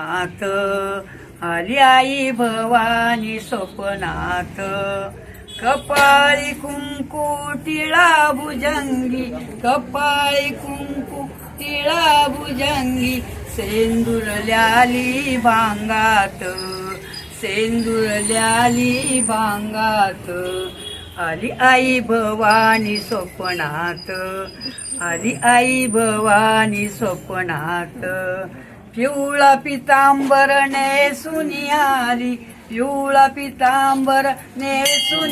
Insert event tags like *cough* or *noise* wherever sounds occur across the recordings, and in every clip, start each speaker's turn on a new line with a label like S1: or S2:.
S1: आत. आली आई भवानी स्वप्नात. कपाळी कुंकू टिळा भुजंगी. कपाळी कुंकू टिळा भुजंगी. सेंदुरल्याली भांगात. सेंदुरल्याली भांगात. आली आई भवानी स्वप्नात. आली आई भवानी स्वप्नात. पिवळा पितांबर नेसून पिवळा पितांबर नेसून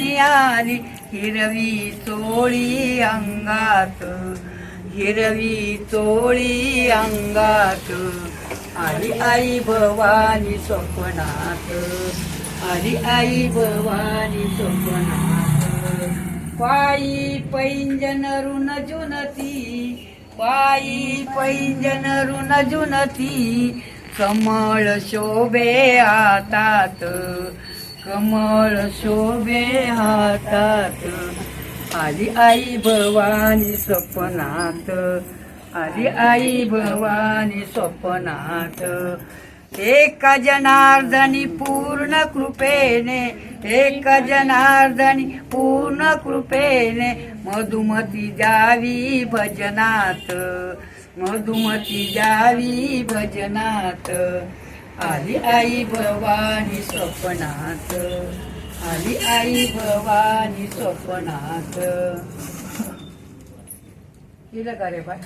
S1: हिरवी चोळी अंगात हिरवी चोळी अंगात. आली आई भवानी स्वप्नात आली आई भवानी स्वप्नात. पायी पैंजन ऋण जुनती पायी पैंजन ऋण जुनती कमळ शोभे हातात कमळ शोभे हातात. आली आई भवानी स्वप्नात आली आई भवानी स्वप्नात. एका जनार्दनी पूर्ण कृपेने एक जनार्दनी पूर्ण कृपेने मधुमती जावी भजनात. मधुमती जावी भजनात. आली आई भवानी स्वप्नात. आली आई भवानी स्वप्नात. *laughs* केलं का रे बाय